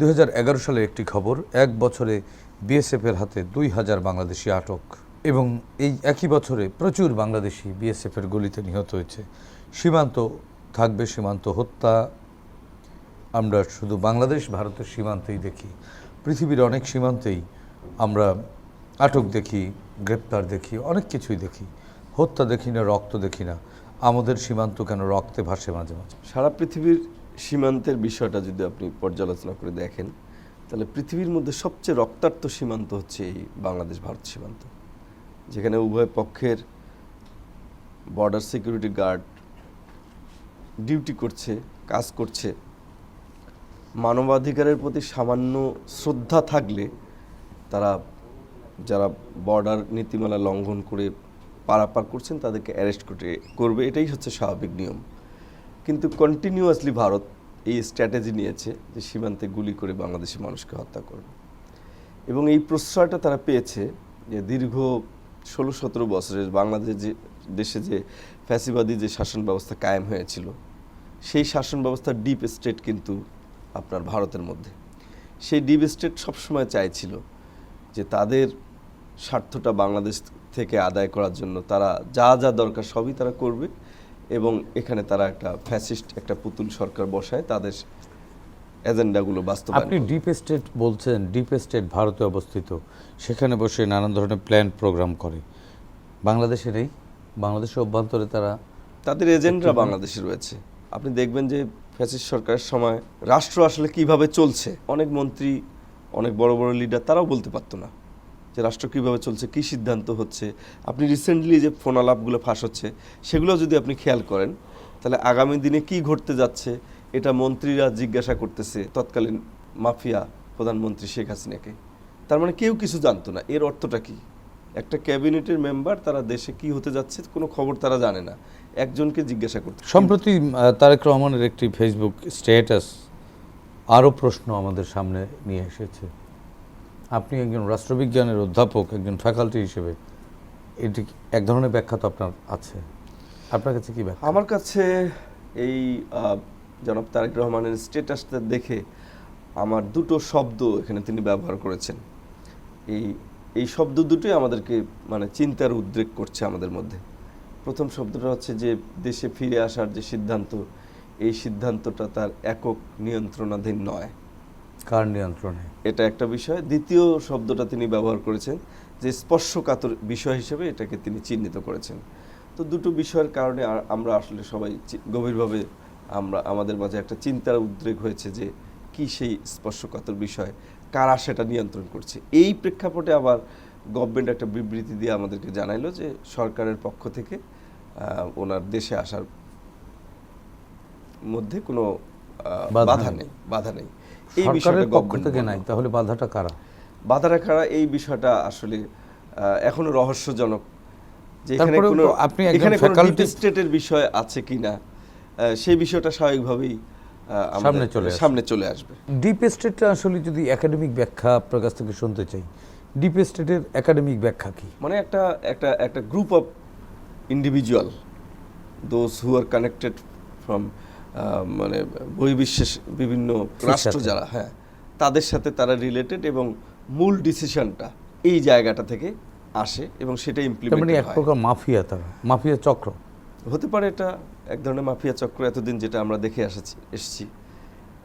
দু হাজার এগারো সালের একটি খবর, এক বছরে বিএসএফের হাতে দুই হাজার বাংলাদেশি আটক এবং এই একই বছরে প্রচুর বাংলাদেশি বিএসএফের গুলিতে নিহত হয়েছে। সীমান্ত থাকবে সীমান্ত হত্যা। আমরা শুধু বাংলাদেশ, ভারতের সীমান্তেই দেখি। পৃথিবীর অনেক সীমান্তেই আমরা আটক দেখি, গ্রেপ্তার দেখি, অনেক কিছুই দেখি। হত্যা দেখি না, রক্ত দেখি না। আমাদের সীমান্ত কেন রক্তে ভাসে মাঝে মাঝে? সারা পৃথিবীর সীমান্তের বিষয়টা যদি আপনি পর্যালোচনা করে দেখেন, তাহলে পৃথিবীর মধ্যে সবচেয়ে রক্তাক্ত সীমান্ত হচ্ছে এই বাংলাদেশ ভারত সীমান্ত, যেখানে উভয় পক্ষের বর্ডার সিকিউরিটি গার্ড ডিউটি করছে, কাজ করছে। মানবাধিকারের প্রতি সামান্য শ্রদ্ধা থাকলে তারা যারা বর্ডার নীতিমালা লঙ্ঘন করে পারাপার করছেন, তাদেরকে অ্যারেস্ট করে করবে, এটাই হচ্ছে স্বাভাবিক নিয়ম। কিন্তু কন্টিনিউয়াসলি ভারত এই স্ট্র্যাটেজি নিয়েছে যে সীমান্তে গুলি করে বাংলাদেশি মানুষকে হত্যা করবে। এবং এই প্রশ্রয়টা তারা পেয়েছে যে দীর্ঘ ষোলো সতেরো বছরের বাংলাদেশ যে, দেশে যে ফ্যাসিবাদী যে শাসন ব্যবস্থা কায়েম হয়েছিল, সেই শাসন ব্যবস্থার ডিপ স্টেট কিন্তু আপনার ভারতের মধ্যে। সেই ডিপ স্টেট সবসময় চাইছিল যে তাদের স্বার্থটা বাংলাদেশ থেকে আদায় করার জন্য তারা যা যা দরকার সবই তারা করবে। এবং এখানে তারা একটা ফ্যাসিস্ট একটা পুতুল সরকার বসায় তাদের এজেন্ডাগুলো বাস্তবায়ন আপনি। ডিপ স্টেট বলছেন ডিপ স্টেট ভারতে অবস্থিত। সেখানে বসে নানান ধরনের প্ল্যান প্রোগ্রাম করে। বাংলাদেশে নেই? বাংলাদেশের অভ্যন্তরে তারা তাদের এজেন্টরা বাংলাদেশে রয়েছে। আপনি দেখবেন যে ফ্যাসিস্ট সরকারের সময় রাষ্ট্র আসলে কীভাবে চলছে অনেক মন্ত্রী অনেক বড় বড় লিডার তারাও বলতে পারতো না। যে রাষ্ট্র কীভাবে চলছে, কি সিদ্ধান্ত হচ্ছে, আপনি রিসেন্টলি যে ফোন আলাপগুলো ফাঁস হচ্ছে, সেগুলো যদি আপনি খেয়াল করেন, তাহলে আগামী দিনে কি ঘটতে যাচ্ছে, এটা মন্ত্রীরা জিজ্ঞাসা করতেছে তৎকালীন মাফিয়া প্রধানমন্ত্রী শেখ হাসিনাকে। তার মানে কেউ কিছু জানতো না। এর অর্থটা কি? একটা ক্যাবিনেটের মেম্বার, তারা দেশে কি হতে যাচ্ছে, কোনো খবর তারা জানে না। একজনকে জিজ্ঞাসা করতে। সম্প্রতি তারেক রহমানের একটি ফেসবুক স্ট্যাটাস আরও প্রশ্ন আমাদের সামনে নিয়ে এসেছে। আপনি একজন রাষ্ট্রবিজ্ঞানের অধ্যাপক, একজন ফ্যাকাল্টি হিসেবে, এটি এক ধরনের ব্যাখ্যা তো আপনার আছে। আপনার কাছে কি ব্যাখ্যা? আমার কাছে এই জনাব তারেক রহমানের স্টেটাসটা দেখে আমার দুটো শব্দ এখানে তিনি ব্যবহার করেছেন। এই এই শব্দ দুটোই আমাদেরকে মানে চিন্তার উদ্রেক করছে আমাদের মধ্যে। প্রথম শব্দটা হচ্ছে যে, দেশে ফিরে আসার যে সিদ্ধান্ত, এই সিদ্ধান্তটা তার একক নিয়ন্ত্রণাধীন নয়। কার নিয়ন্ত্রণে? এটা একটা বিষয়। দ্বিতীয় শব্দটা তিনি ব্যবহার করেছেন যে স্পর্শকাতর বিষয় হিসেবে এটাকে তিনি চিহ্নিত করেছেন। তো দুটো বিষয়ের কারণে আমরা আসলে সবাই গভীরভাবে আমরা আমাদের মাঝে একটা চিন্তার উদ্রেক হয়েছে যে কি সেই স্পর্শকাতর বিষয় কারা সেটা নিয়ন্ত্রণ করছে? এই প্রেক্ষাপটে আবার গভর্নমেন্ট একটা বিবৃতি দিয়ে আমাদেরকে জানাইলো যে সরকারের পক্ষ থেকে ওনার দেশে আসার মধ্যে কোনো বাধা। নেই বাধা নেই। সরকারের পক্ষ government থেকে নাই তাহলে বাধাটা কারা? বাধা রাখারা এই বিষয়টা আসলে এখনও রহস্যজনক যে এখানে কোনো আপনি এখানে কোনো স্টেটের বিষয় আছে কিনা সেই বিষয়টা স্বাভাবিকভাবেই সামনে চলে সামনে চলে আসবে। ডিপ স্টেটটা আসলে যদি একাডেমিক ব্যাখ্যা আপনার কাছ থেকে শুনতে চাই ডিপ স্টেটের একাডেমিক ব্যাখ্যা কি? মানে একটা একটা একটা group of individual those who are connected from মানে বহির্বিশ্বের বিভিন্ন রাষ্ট্র যারা হ্যাঁ তাদের সাথে তারা রিলেটেড এবং মূল ডিসিশনটা এই জায়গাটা থেকে আসে এবং সেটা তার মানে ইমপ্লিমেন্ট এক প্রকার মাফিয়া তারা মাফিয়া চক্র। হতে পারে এটা এক ধরনের মাফিয়া চক্র এতদিন যেটা আমরা দেখে এসেছি এসেছি।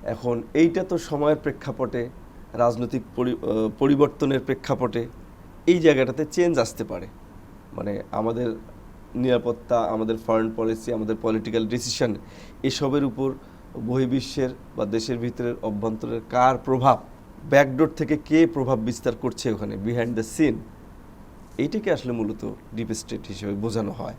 এখন এইটা তো সময়ের প্রেক্ষাপটে রাজনৈতিক পরি- পরিবর্তনের প্রেক্ষাপটে এই জায়গাটাতে চেঞ্জ আসতে পারে। মানে আমাদের নিরাপত্তা, আমাদের ফরেন পলিসি আমাদের পলিটিক্যাল ডিসিশন এসবের উপর বহির্বিশ্বের বা দেশের ভিতরের অভ্যন্তরের কার প্রভাব ব্যাকডোর থেকে কে প্রভাব বিস্তার করছে ওখানে বিহাইন্ড দ্য সিন এইটাকে আসলে মূলত ডিপ স্টেট হিসেবে বোঝানো হয়।